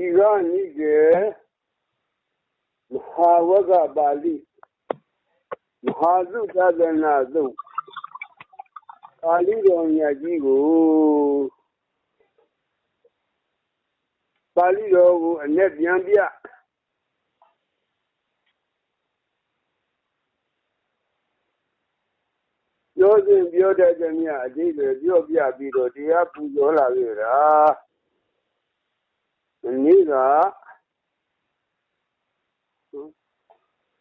ဒီကနိကေမဟာဝကပါဠိမဟာသုသဒနာသုပါဠိတော်မြတ်ကြီးကိုပါဠိတော်ကိုအ내ပြန်ပြပြောစဉ်ပြောတတ်ကြမြအတိတ်တွေပြောပြပြီးတော့တရားပူဇော်လာခဲ့တာ ဒီနေ့က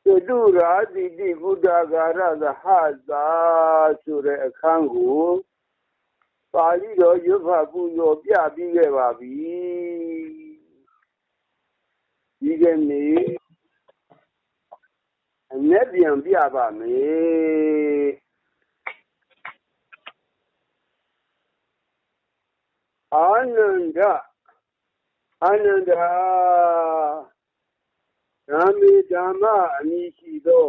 သတုရာတိတိဘုဒ္ဓဂါရသဟသာဆိုတဲ့အခန်းကိုပါဠိတော်ရွတ်ဖတ်ပူဇော်ပြပြီးခဲ့ပါပြီဒီကနေ့အ내ပြန်ပြပါမယ်အာနန္ဒ အာနန္ဒာဓမ္မေဓမ္မအမိရှိသော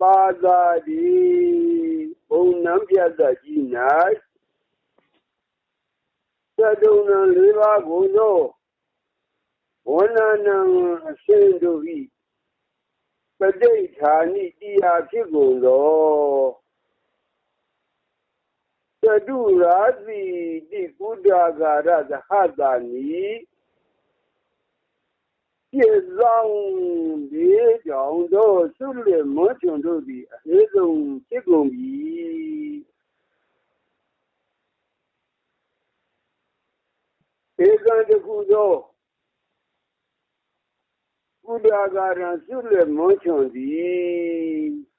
ပါသာဒီဘုံနံပြတ်ကြီး၌သတုံနံလေးပါးကိုသောဝဏနံအရှင်တို့၏ပဋိဌာနိတရားဖြစ်ကုန်သော သတုရာတိတိကုဒ္ဒဂါရသဟတာနိပြည့်စုံဒီကြောင့်တို့ဆုလေမွချွန်တို့သည်အသေးဆုံးဖြစ်ကုန်ပြီဧကံတခုသောကုဒ္ဒဂါရဆုလေမွချွန်သည်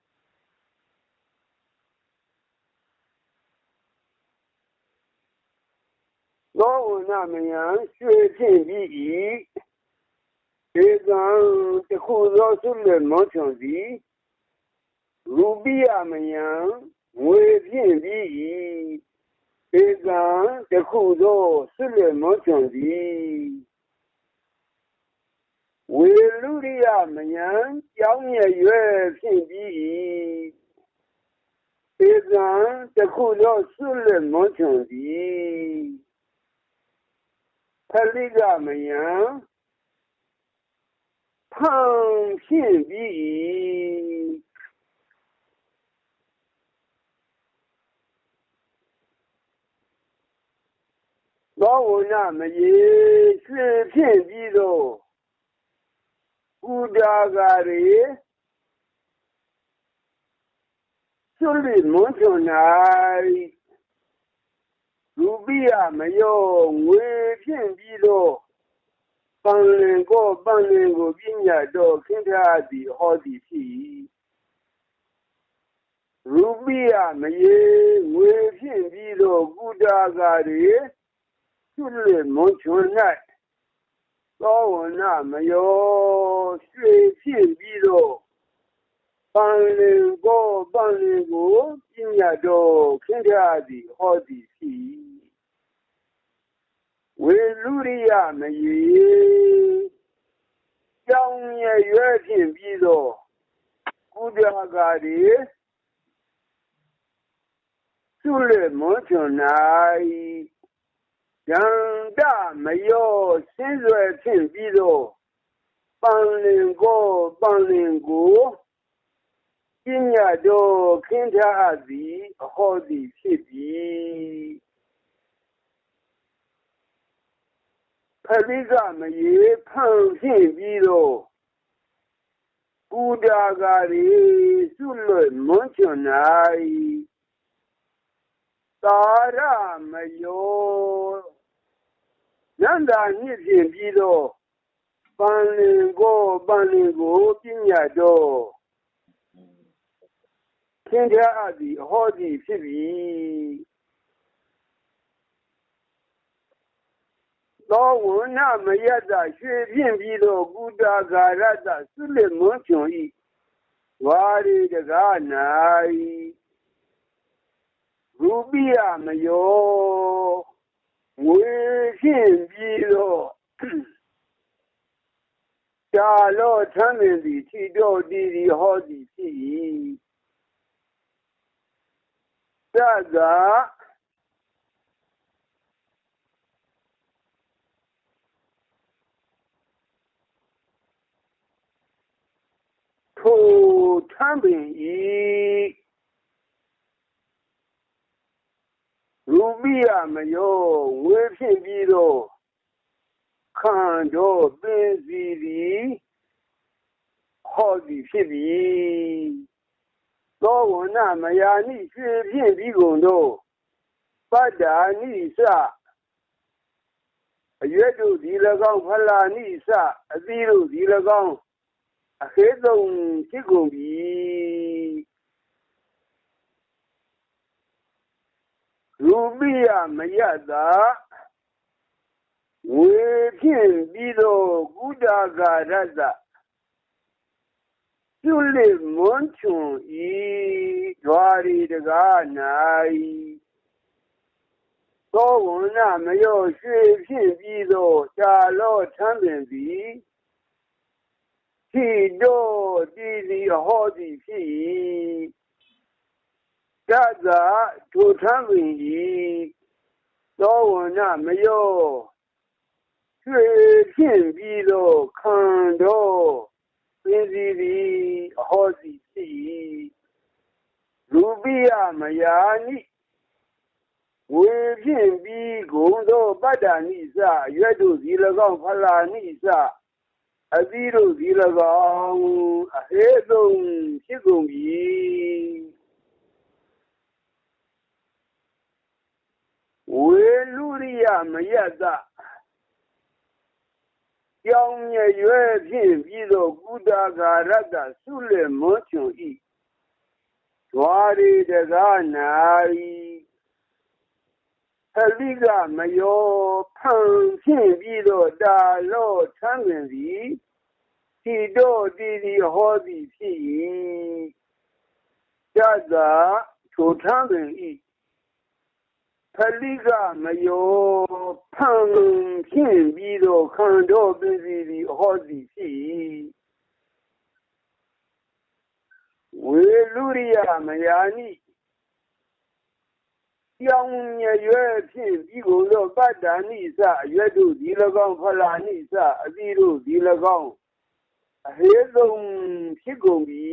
သောဝနမယံရွှေဖြင့်ပြီး၏ဧကံတခုသောဆုလက်မောချွန်သည်ရူပိယမယံငွေဖြင့်ပြီး၏ဧကံတခုသောဆုလက်မောချွန်သည်ဝေလူရိယမယံကြောင်းရဲ့ရွယ်ဖြင့်ပြီး၏ဧကံတခုသောဆုလက်မောချွန်သည် ဖလိကမယံဖန်ဖြင့်ပြီးသောဝနာမယေရွှေဖြင့်ပြီးသောကုဒါဂရေဆွလိမွန်ချွန်၌ ရူပိယမယောငွေဖြင့်ပြီးတော့ပန်လင်ကိုပန်လင်ကိုပြညာတော့ခင်းထားသည်ဟောသည်ဖြစ်ရူပိယမယေငွေဖြင့်ပြီးတော့ကုဒါဂါတွေသူလေမွန်ချွန်၌သောဝနာမယောရွှေဖြင့်ပြီးတော့ပန်လ ဝေလူရိယမယေကြောင်းရဲ့ရွယ်ဖြင့်ပြီးတော့ကုဒဂါရီသူလေမွန်ချွန်၌ယန္တမယောစင်းရွယ်ဖြင့်ပြီးတော့ပန်လင်ကိုပန်လင်ကိုပညာတော်ခင်းထားသည်အဟောသည်ဖြစ်ပြီး အဓိကမရေဖန်ဖြင့်ပြီးတော့ကုဒါဂရီဆုလွတ်မွန်ချွန်၌သာရမယောနန္ဒာညစ်ဖြင့်ပြီးတော့ပန်လင်ကိုပန်လင်ကိုပညာတော်သင်္ကြန်အသည်အဟောသည်ဖြစ်ပြီ သောဝနမယတရွှေဖြင့်ပြီးသောကုတာဂါရတသုလမွန်ချွန်ဤဝါရီတကား၌ရူပိယမယောငွေဖြင့်ပြီးသောရှာလောထမ်းမြင်သည်ခြိတော်တည် သည်ဟောသည်ဖြစ်၏သက္ကာထိုထမ်းပင်ဤရူပိယမယောငွေဖြင့်ပြီးတော့ခံတော်ပင်စီသည်ဟောသည်ဖြစ်ပြီသောဝနမယာနိရွှေဖြင့်ပြီးကုန်တို့ပတ္တာနိစအရွက်တို့ဒီ၎င်းဖလာနိစအသီးတို့ဒီ၎င်း အခေသုံးဖြစ်ကုန်ပြီရူပိယမယတာဝေဖြင့်ပြီးတော့ကုဒါဂရတ္တပြုလေမွန်ချွန်ဤဓွာရီတကား၌သောဝဏမယောရွှေဖြင့်ပြီးသောရှာလောထမ်းပင်သည် ခြိတော့တည်သည်ဟောသည်ဖြစ်၏တသာထိုထမ်းပင်၏သောဝဏမယောရွှေဖြင့်ပြီးသောခံတော်ပင်စီသည်ဟောသည်ဖြစ်၏ရူပိယမယာနိဝေဖြင့်ပြီးဂုံသောပတ္တာနိစရွက်တို့ဒီ၎င်းဖလာနိစ အသီးတို့ဒီ၎င်းအဟေဆုံးဖြစ်ကုန်ပြီဝေလူရိယမယတကြောင်းရရွယ်ဖြင့်ပြီးသောကုတာဂာရတဆုလေမွန်ချွန်ဤဒွာရီတကား၌ သတိကမယောဖန်ဖြင့်ပြီးတော့တာလောထမ်းဝင်သည်ဒီတော့ဒီဒီဟောသည်ဖြစ်၏ဇသာထိုထမ်းဝင်၏သတိကမယောဖန်ဖြင့်ပြီးတော့ခံတော်ပြည်သည်ဟောသည်ဖြစ်၏ဝေလူရိယမယာနိ ပြောင်းရွယ်ဖြင့်ပြီးကုန်သောပတ္တာနိစအရွက်တို့ဒီ၎င်းဖလာနိစအသီးတို့ဒီ၎င်းအဟေဆုံးဖြစ်ကုန်ပြီ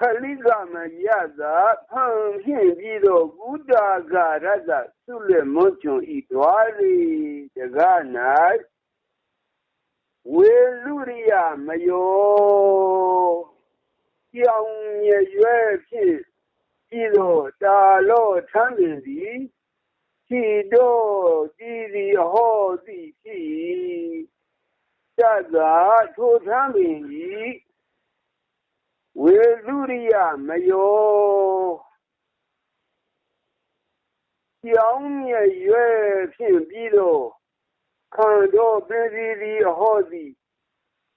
ခလိကမယသာဖန်ဖြင့်ပြီးတော့ဘုဒ္ဓဂရတ္တသုလမွန်ချွန်ဤဒွာရီတကား၌ဝေလူရိယမယော ကြောင်ရွယ်ဖြင့်ပြီးတော့တာလောထမ်းပင်သည်ခြိတော့တည်သည်ဟောသည်ဖြစ်တသာထိုထမ်းပင်၏ဝေလူရိယမယောကြောင်ရွယ်ဖြင့်ပြီးတော့ခံတော်ပြည်သည်ဟောသည်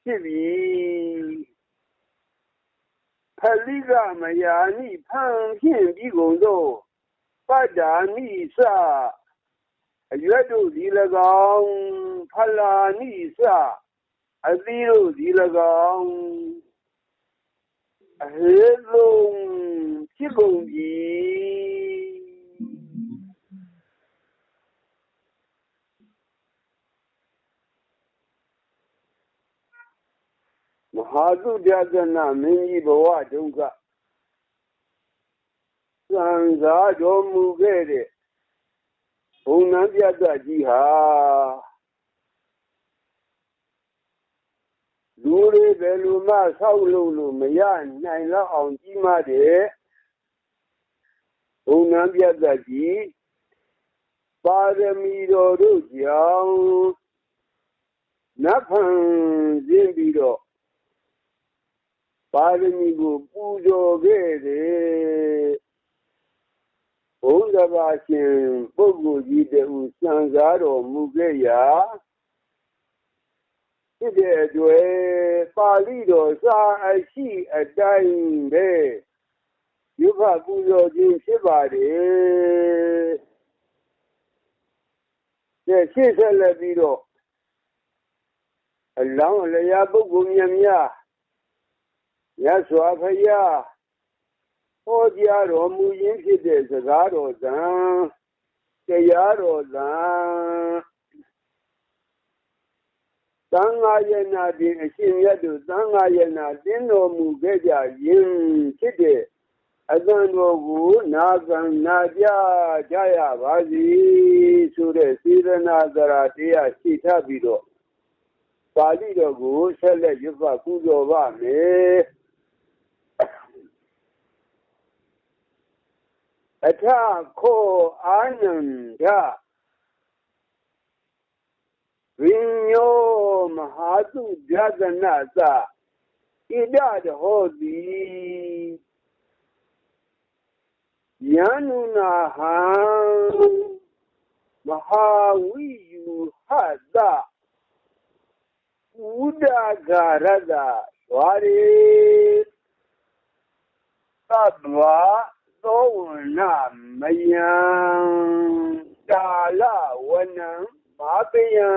ဖြစ်ပြီ ဖလိကမယာနိဖန်ဖြင့်ပြီးကုန်သောပတ္တာနိစအရွက်တို့ဒီ၎င်းဖလာနိစအသီးတို့ဒီ၎င်းအဟေလုံးဖြစ်ကုန်ပြီ မဟာသုဒ္ဒနာမင်းကြီးဘဝဒုက္ခစံစားတော်မူခဲ့တဲ့ဘုံနံပြတ်ကြီးဟာလူတွေဘယ်လိုမှဆောက်လို့လို့မရနိုင်တော့အောင်ကြီးမားတဲ့ဘုံနံပြတ်ကြီးပါရမီတော်တို့ကြောင့်နတ်ဖန်ရင်းပြီးတော့ ပါရမီကိုပူဇော်ခဲ့တယ်ဘုရားဘာရှင်ပုဂ္ဂိုလ်ကြီးတူစံစားတော်မူခဲ့ရာဖြစ်တဲ့အတွက်ပါဠိတော်စာအရှိအတိုင်းပဲယုဖပူဇော်ခြင်းဖြစ်ပါတယ်တဲ့ရှေ့ဆက်လက်ပြီးတော့အလောင်းလျာပုဂ္ဂိုလ်များများ ရသော်ဖယားဟောကြားတော်မူရင်းဖြစ်တဲ့စကားတော်သံတရားတော်သံတသံဃာယနာတင်အရှင်မြတ်တို့သံဃာယနာတင်းတော်မူခဲ့ကြရင်ဖြစ်တဲ့အသံတော်ကိုနာခံနာကြကြရပါစေဆိုတဲ့စေရနာသရာတရားရှိထပြီးတော့ပါဠိတော်ကိုဆက်လက်ရွတ်ဖတ်ပူဇော်ပါမယ် အထခောအာနန္ဒဝိညောမဟာတုဗျာဒနာသဣဒတဟောတိယန္နုနာဟံမဟာဝိယူဟတဥဒဂရတဝါရေသတ္တဝါသောဝ နာမယံကာလဝနံမာပယံ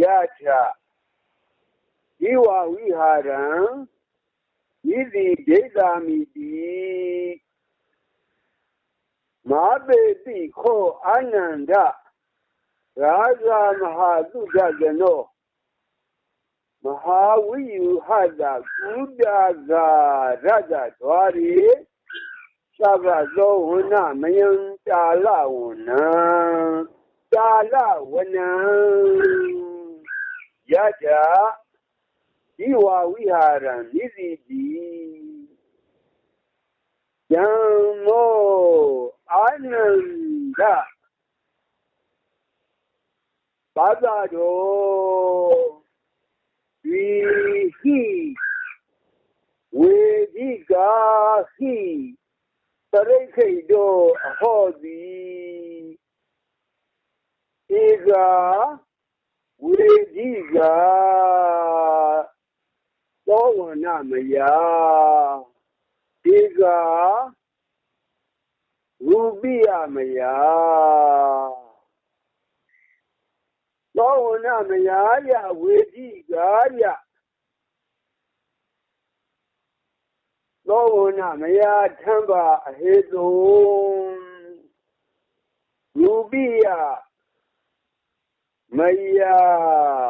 ယထဤဝဝိဟာရံဤတိဒိဋ္ဌာမိတိမာပေတိခောအာနန္ဒရာဇာမဟာသုဒ္ဒနောမဟာဝိယဟတကုဒဂာရတ္တဓွာရီ သဗ္ဗသောဝနမယံတာလဝနံတာလဝနံယကြဒီဝဝိဟာရံနိစီတိယံမောအာနန္ဒဘာသာတော်ဝီဟိဝေဒီကာဟိ ပရိခိတ်တို့အဟောသည်ဧကဝေဒီကာသောဝန မယဧကရူပိယမယသောဝနမယယဝေဒီကာယသောဝနမယထံပါအဟေတုရူပိယမယ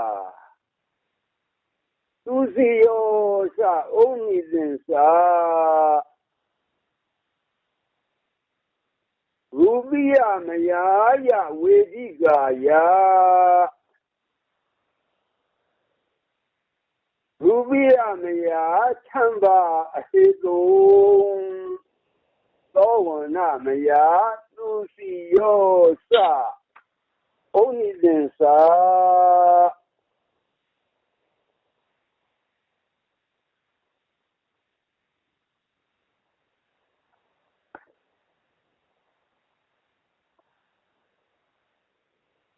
သူစီယောစအုံနိသင်္စာရူပိယမယာယဝေဒီကာယ ရူပိယမယာချမ်းပါအဟေတုသောဝနမယာသူစီယောစအုံနိသင်္စာ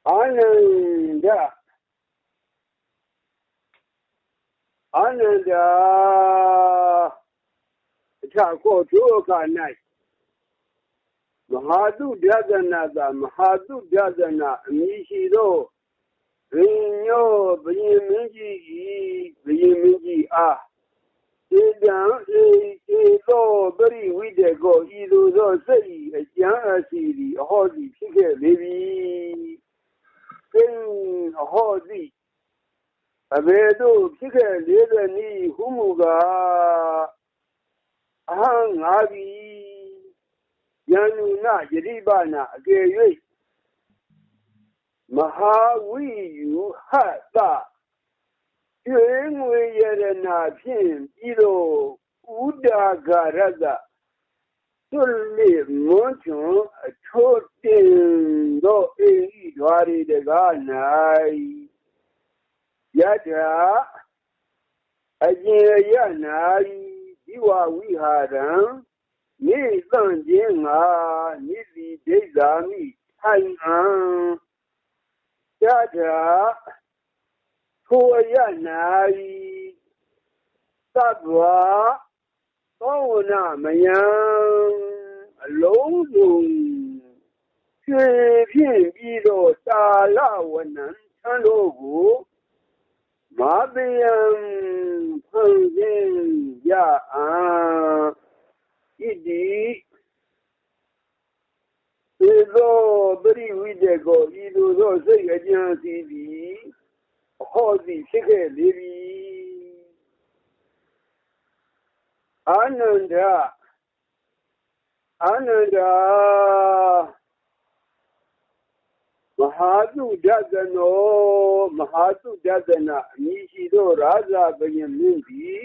အာနန္ဒ အာနန္ဒအထကောဒုက္ခ၌မဟာတုဒသနာသာမဟာတုဒသနာအမိရှိသောဘိညောဘယင်မင်းကြီး ဤဘယင်မင်းကြီးအားဧတံဧဧသောပရိဝိတေကိုဤသို့သောစိတ်အကျမ်းအ ယ်သို့ဖြစ်ခဲ့လေသည်နည်းဟုမူကားအဟံငါသည်ယန္နုနယတိပနာအကယ်၍မဟာဝိယူဟတကျွေးငွေရတနာဖြင့်ပြီးတော့ဥဒါဂရတသွလေမွန်ချွန်အထိုးတင်သောအိဤဓွာရီတကား၌ယထာအကျင်ရနာဒီဝဝိဟာရံနေသန့်ခြင်းငါနိတိဒိဋ္ဌာမိထိုင်အံယထာထိုအရနာသတ္တဝါသောဝနမယံအလုံးစုံရွှေဖြင့်ပြီးတော့တာလဝနံသံတို့ကို မာပယံဖန်ဆင်းရအာဣတိသေသောပရိဝိတေကိုဤသို့သောစိတ်အကျဉ်းစီသည်ဟောသည်ဖြစ်ခဲ့လေပြီအာနန္ဒအာနန္ဒမ ဟာသုဒသနောမဟာသုဒသနာအမည်ရှိသောရာဇဘယမင်းသည်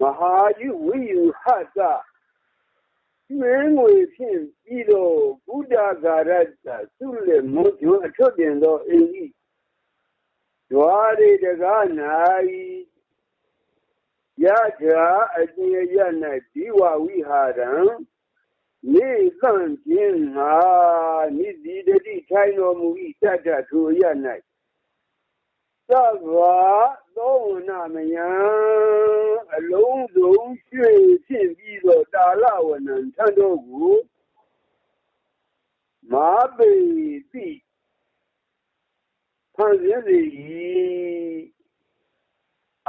မဟာယုဝိယဟတမင်းငွေဖြင့်ပြီးတော့ဘုဒ္ဓဂါရတသုလေမွန်ကျွအထွတ်တင်သောအိမ်ကြီးဒွါရီတကား၌ယထာအကျေရ၌ဒီဝဝိဟာရံ နေသန့်ခြင်းငါနိစီတတိထိုင်တော်မူ၏တတ္တထိုရ၌သဗ္ဗသောဝနာမယံအလုံးစုံရွှေဖြင့်ပြီးသောတာလဝနံထံတော်ကိုမာပေတိဖန်ဆင်းစေ၏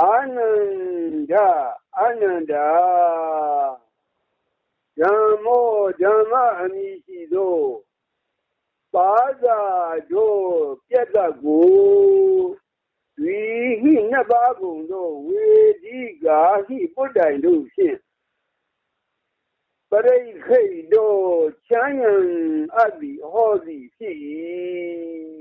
အာနန္ဒအာနန္ဒာ ဓမ္မောဓမ္မအမည်ရှိသောပါဇာတို့ပြတ်တတ်ကိုဝီဟိနှစ်ပါးကုန်သောဝေဒီကာဟိပုတ္တိုင်တို့ဖြင့်ပရိခိတ်တို့ချမ်းယံအပ်သည်ဟောသည်ဖြစ်၏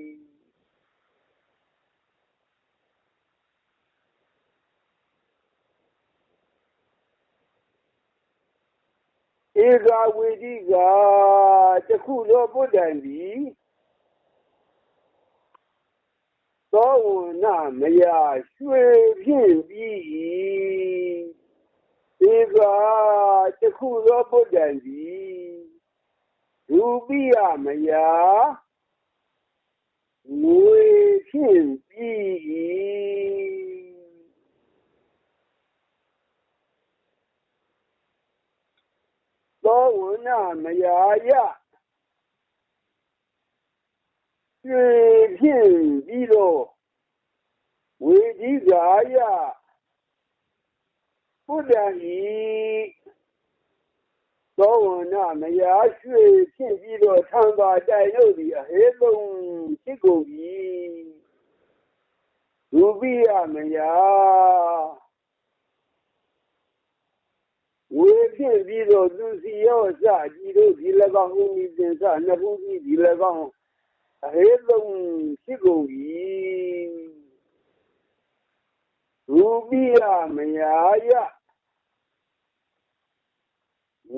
ဧကဝေဒီကတခုသောပုဒ္ဒံသည်သောဝနာမယာရွှေဖြင့်ပြီးဧကတခုသောပုဒ္ဒံသည်ရူပိယမယာငွေဖြင့်ပြီး သောဝနာမယာယရွှေဖြင့်ပြီးတော့ဝေကြီးကာယဘုဒ္ဓံဤသောဝနာမယာရွှေဖြင့်ပြီးတော့သံပါတိုင်တို့သည်အဟေလုံးဖြစ်ကုန်ပြီရူပိယမယာ ဝေဖြင့်ပြီးတော့သူစီရောစကြည်တို့ဒီ၎င်းဦးမီပင်စနှစ်ခုကြီးဒီ၎င်းအဟေသုံးရှိကုန်ပြီရူပိယမယာယ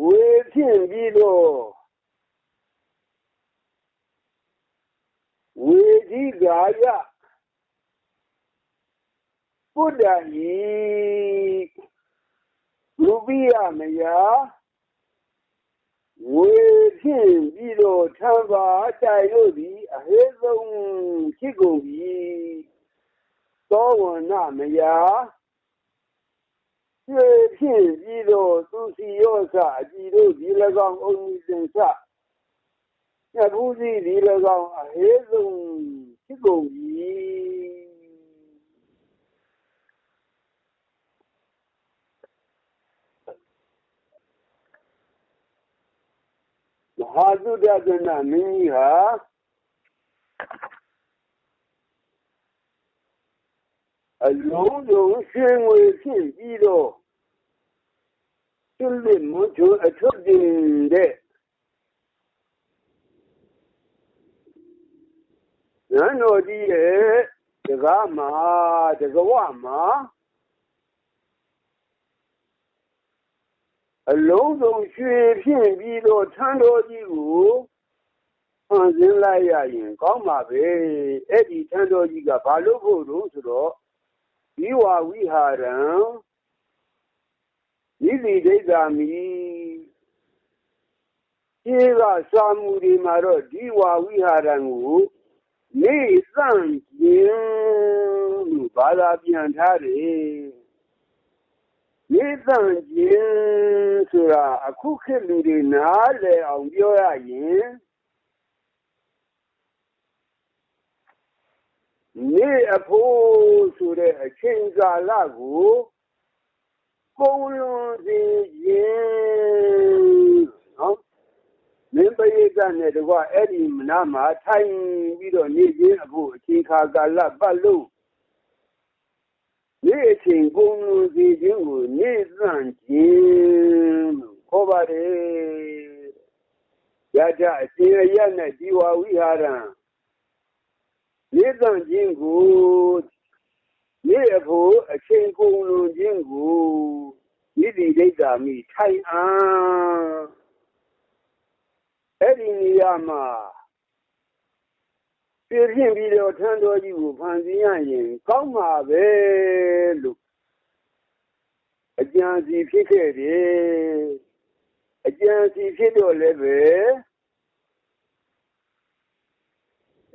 ဝေဖြင့်ပြီးတော့ဝေဒီကာယဘုဒ္ဓဤ လူပိယမယာဝေဖြင့်ပြီးတော့ထံပါတိုင်လို့ဒီအဟေဆုံးဖြစ်ကုန်ပြီသောဝနာမယာရွှေဖြင့်ပြီးတော့သူစီရောစအကြည်တို့ဒီ၎င်းအုံကြီးစင်စညဘူးစီဒီ၎င်းအဟေဆုံးဖြစ်ကုန်ပြီ ဟာသုဒ္ဒကနာမင်းကြီးဟာအလုံးစုံရှင်ငွေဖြစ်ပြီးတော့သူ့လက်မွန်ချိုအထုပ်တင်တဲ့နန်းတော်ကြီးရဲ့တကားမှာတကဝမှာ အလုံးစုံရွှေဖြင့်ပြီးတော့ထန်းတော်ကြီးကိုဖန်ဆင်းလိုက်ရရင်ကောင်းပါပဲအဲ့ဒီထန်းတော်ကြီးကဘာလို့ဖို့လို့ဆိုတော့ဒီဝဝိဟာရံဤလီဒိဋ္ဌာမိဒီကစာမှုဒီမှာတော့ဒီဝဝိဟာရံကိုနေသန့်ခြင်းလို့ဘာသာပြန်ထားတယ် ရေးသန့်ခြင်းဆိုတာအခုခေတ်လူတွေနားလည်အောင်ပြောရရင်နေအဖို့ဆိုတဲ့အချိန်ကာလကိုကုံလွန်စေခြင်းနော်မင်းပရိသတ်နဲ့တကွအဲ့ဒီမနာမှာထိုင်ပြီးတော့နေခြင်းအဖို့အချိန်ခါကာလပတ်လို့ နေ့အချိန်ကုန်လို့စီခြင်းကိုနေ့သန့်ခြင်းလို့ခေါ်ပါတယ်ယထအရှင်အရနဲ့ဒီဝဝိဟာရံနေ့သန့်ခြင်းကိုနေ့အဖို့အချိန်ကုန်လို့ခြင်းကိုဤတိဒိဋ္ဌာမိထိုင်အားအဲ့ဒီနေရာမှာ ပြည့်ပြည့်ပြီးတော့ထမ်းတော်ကြီးကိုဖန်ဆင်းရရင်ကောင်းမှာပဲလို့အကြံစီဖြစ်ခဲ့တယ်အကြံစီဖြစ်တော့လည်းပဲ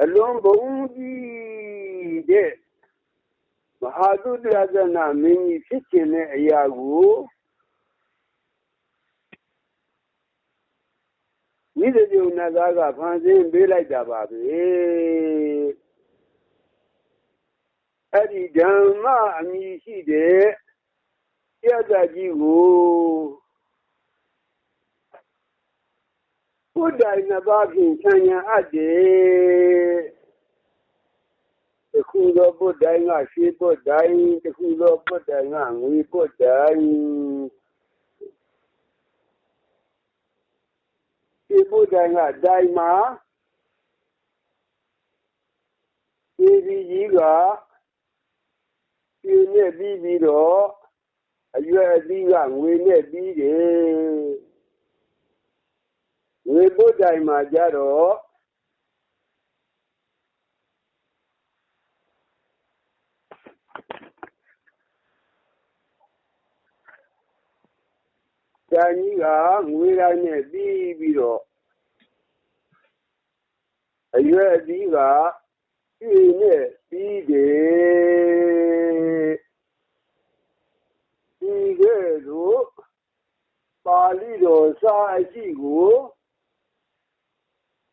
အလွန်ဘုံကြီးတဲ့မဟာသုတ္တရဇနာမင်းကြီးဖြစ်ခြင်းတဲ့အရာကို မိသပြုနတ်သားကဖန်ဆင်းပေးလိုက်တာပါပဲအဲ့ဒီဓမ္မအမည်ရှိတဲ့ပြတ်တာကြီးကိုဘုဒ္ဓိုင်နှစ်ပါးဖြင့်ဆံရန်အပ်တယ်တခုသောဘုဒ္ဓိုင်ကရွှေဘုဒ္ဓိုင်တခုသောဘုဒ္ဓိုင်ကငွေဘုဒ္ဓို င်ရွှေဘုဒ္ဓိုင်ကဒိုင်မှာဒီဒီကြီးကပြင်းနဲ့ပြီးပြီးတော့အရွယ်အသီးကငွေနဲ့ပြီးတယ်ငွေဘုဒ္ဓိုင်မှာကြတော့ ကျန်ကြီးကငွေတိုင်းနဲ့ပြီးပြီးတော့အရွယ်အသီးကပြင်းနဲ့ပြီးတယ်ဒီကဲ့သို့ပါဠိတော်စာအရှိကို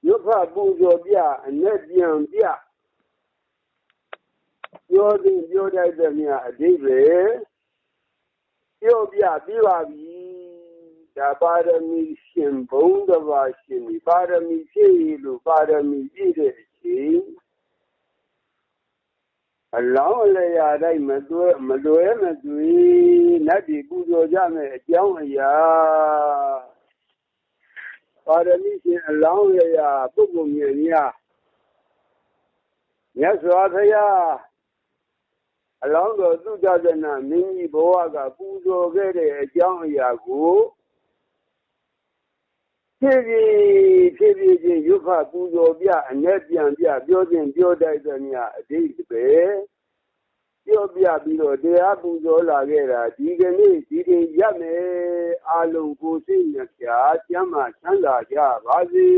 ရွတ်ဖတ်ပူဇော်ပြအ내ပြန်ပြပြောသည်ပြောတတ်သည်များအဓိပ္ပာယ်ပြောပြပြပါပြီ ဒါပါရမီရှင်ဘုံတစ်ပါးရှင်ဒီပါရမီဖြည့်လို့ပါရမီပြည့်တဲ့အချိန်အလောင်းအလျာတိုင်းမသွဲမလွဲမသွေနတ်ဒီပူဇော်ကြမယ်အကြောင်းအရာပါရမီရှင်အလောင်းအလျာပုဂ္ဂိုလ်မြတ်များမြတ်စွာဘုရားအလောင်းတော်သုဒ္ဓဇနာမင်းကြီးဘဝကပူဇော်ခဲ့တဲ့အကြောင်းအရာကို ဖြည်းဖြည်းဖြည်းဖြည်းချင်းရုပ်ဖပူဇော်ပြအ내ပြန်ပြပြောခြင်းပြောတတ်သမျှအတိတ်ပဲပြောပြပြီးတော့တရားပူဇော်လာခဲ့တာဒီကနေ့ဒီရင်ရမယ်အလုံးကိုစိတ်နှပြကျမ်းမှချမ်းသာကြပါစေ